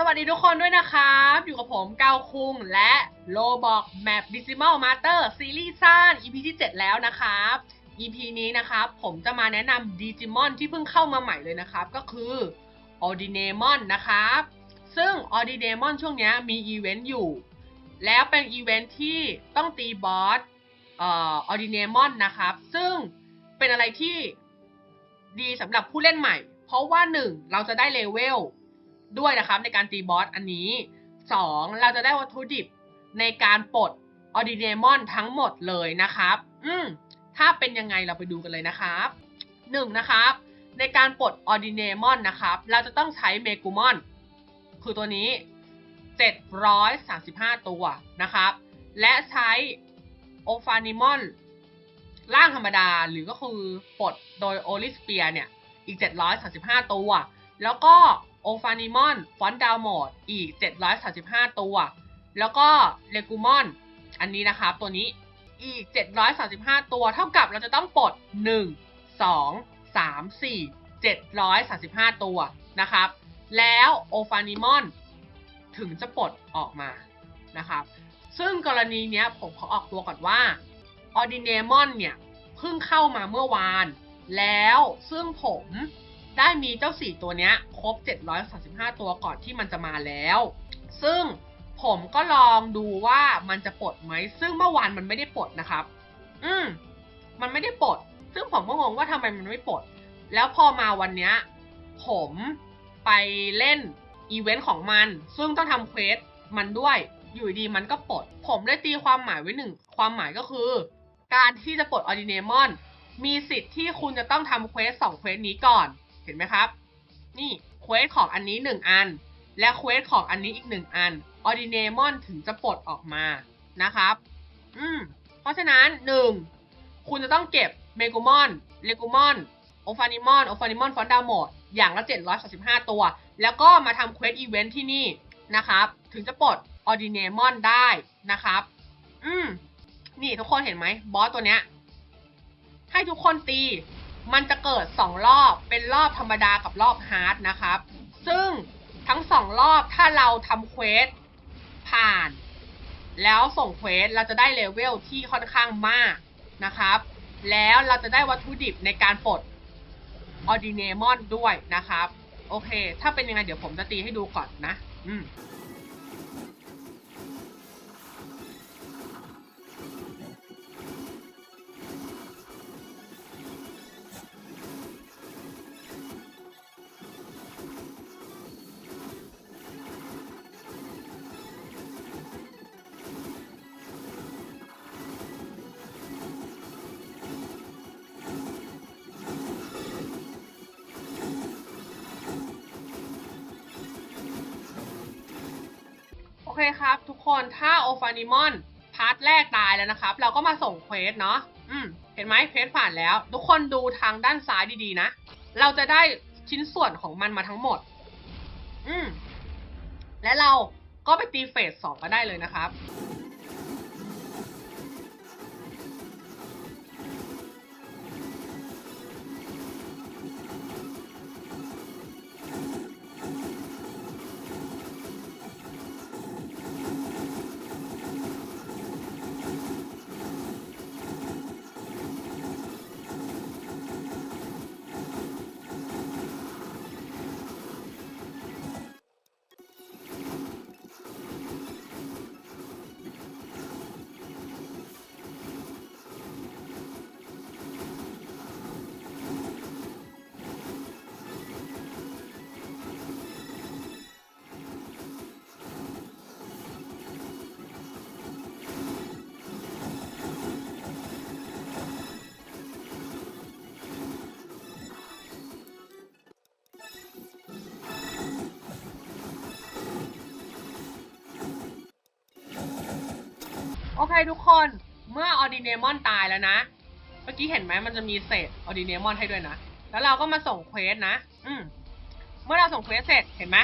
สวัสดีทุกคนด้วยนะครับ อยู่กับผมเกาคุงและโลบอกแมป Decimal Master ซีรีส์สั้น EP ที่ 7 แล้วนะครับ EP นี้นะครับ ผมจะมาแนะนำ Digimon ที่เพิ่งเข้ามาใหม่เลยนะครับ ก็คือ Ordinamon นะครับ ซึ่ง Ordinamon ช่วงนี้มีอีเวนต์อยู่ แล้วเป็นอีเวนต์ที่ต้องตีบอสออ Ordinamon นะครับ ซึ่งเป็นอะไรที่ดีสำหรับผู้เล่นใหม่ เพราะว่า 1 เราจะได้เลเวล ด้วยนะครับในการตีบอสอันนี้ 2. เราจะได้วัตถุดิบในการปลดออดิเนมอนทั้งหมดเลยนะครับ อืมถ้าเป็นยังไงเราไปดูกันเลยนะครับ 1. นะครับ ในการปลดออดิเนมอนนะครับ เราจะต้องใช้เมกูมอนคือตัวนี้ 735 ตัวนะครับ และใช้โอฟานิมอนร่างธรรมดาหรือก็คือปลดโดยโอลิสเปียเนี่ย อีก 735 ตัว แล้วก็โอฟานิมอนฟอนดาวโหมดอีก 735 ตัว แล้วก็เลกูมอนอันนี้นะครับตัวนี้อีก 735 ตัว เท่ากับเราจะต้องปลด 1 2 3 4 735 ตัวนะครับ แล้วโอฟานิมอนถึงจะปลดออกมานะครับ ซึ่งกรณีนี้ผมขอออกตัวก่อนว่าออดิเนมอนเนี่ยเพิ่งเข้ามาเมื่อวาน แล้วซึ่งผม ได้มีเจ้าสี่ตัวเนี้ยครบ 735 ตัวก่อนที่มันจะมาแล้ว ซึ่งผมก็ลองดูว่ามันจะปลดไหม ซึ่งเมื่อวานมันไม่ได้ปลดนะครับ อืม มันไม่ได้ปลด ซึ่งผมก็งงว่าทำไมมันไม่ปลด แล้วพอมาวันเนี้ยผมไปเล่นอีเวนต์ของมัน ซึ่งต้องทำเควสมันด้วย อยู่ดีมันก็ปลด ผมได้ตีความหมายไว้หนึ่ง ความหมายก็คือ การที่จะปลดออดิเนมอน มีสิทธิ์ที่คุณจะต้องทำเควสสองเควสนี้ก่อน เห็นไหมครับ นี่เควสของอันนี้หนึ่งอัน และเควสของอันนี้อีกหนึ่งอันออดิเนมอนถึงจะปลดออกมานะครับ อืม เพราะฉะนั้นหนึ่งคุณจะต้องเก็บเมกูมอนเลกูมอนโอฟานิมอนโอฟานิมอนฟอนดาโมดอย่างละ 735 ตัว แล้วก็มาทำเควสอีเวนท์ที่นี่นะครับ ถึงจะปลดออดิเนมอนได้นะครับ อืม นี่ทุกคนเห็นไหมบอสตัวเนี้ยให้ทุกคนตี มันจะเกิด 2 รอบเป็นรอบธรรมดากับรอบฮาร์ดนะครับ ซึ่งทั้ง 2 รอบถ้าเราทำเควสผ่าน แล้วส่งเควสเราจะได้เลเวลที่ค่อนข้างมากนะครับ แล้วเราจะได้วัตถุดิบในการปลดออดิเนมอนด้วยนะครับ โอเค ถ้าเป็นยังไงเดี๋ยวผมจะตีให้ดูก่อนนะ อืม เคครับ ทุกคนถ้าโอฟานิมอนพาร์ทแรกตายแล้วนะครับ เราก็มาส่งเควสเนาะอืมเห็นไหมเควสผ่านแล้ว ทุกคนดูทางด้านซ้ายดีๆนะ เราจะได้ชิ้นส่วนของมันมาทั้งหมด อืมและเราก็ไปตีเฟสสองก็ได้เลยนะครับ โอเคทุกคน เมื่อออดิเนมอนตายแล้วนะ เมื่อกี้เห็นไหมมันจะมีเศษออดิเนมอนให้ด้วยนะ แล้วเราก็มาส่งเควสนะ อืม เมื่อเราส่งเควสเสร็จเห็นไหม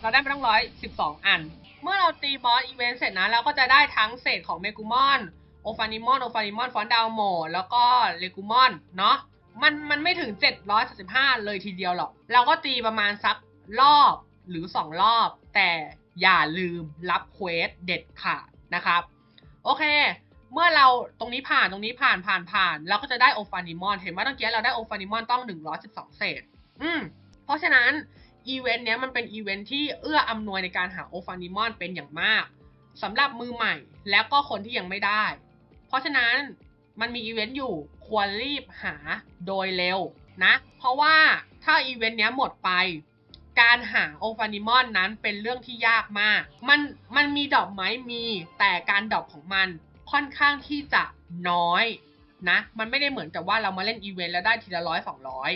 เราได้ไปตั้งร้อยสิบสองอัน เมื่อเราตีบอสอีเวนต์เสร็จนะ เราก็จะได้ทั้งเศษของเมกูมอน โอฟานิมอน โอฟานิมอน ฟอนดาวโม แล้วก็เลกูมอน เนาะ มันมันไม่ถึง 735 เลยทีเดียวหรอก เราก็ตีประมาณสักรอบหรือ 2 รอบ แต่อย่าลืมรับเควสเด็ดขาดนะครับ โอเค เมื่อเราตรงนี้ผ่านตรงนี้ผ่านผ่านผ่านเราก็จะได้โอฟานิมอน เห็นว่าตะกี้เราได้โอฟานิมอนต้อง 112 เศษ อืม เพราะฉะนั้นอีเวนต์เนี้ยมันเป็นอีเวนต์ที่เอื้ออำนวยในการหาโอฟานิมอนเป็นอย่างมากสำหรับมือใหม่แล้วก็คนที่ยังไม่ได้ เพราะฉะนั้นมันมีอีเวนต์อยู่ควรรีบหาโดยเร็วนะ เพราะว่าถ้าอีเวนต์เนี้ยหมดไป การหาโอฟานิมอนนั้นเป็นเรื่องที่ยากมาก มันมันมีดอกไหมมีแต่การดอกของมันค่อนข้างที่จะน้อยนะ มันไม่ได้เหมือนกับว่าเรามาเล่นอีเวนต์แล้วได้ทีละร้อยสองร้อย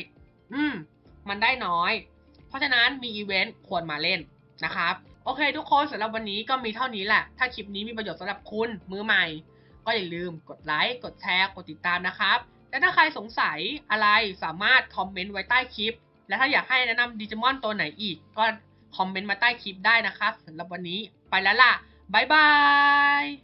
อืม มันได้น้อย เพราะฉะนั้นมีอีเวนต์ควรมาเล่นนะครับ โอเคทุกคนสำหรับวันนี้ก็มีเท่านี้แหละ ถ้าคลิปนี้มีประโยชน์สำหรับคุณมือใหม่ ก็อย่าลืมกดไลค์ กดแชร์ กดติดตามนะครับ และถ้าใครสงสัยอะไรสามารถคอมเมนต์ไว้ใต้คลิป และถ้าอยากให้แนะนำดิจิมอนตัวไหนอีก ก็คอมเมนต์มาใต้คลิปได้นะครับสำหรับวันนี้ไปแล้วล่ะบ๊ายบาย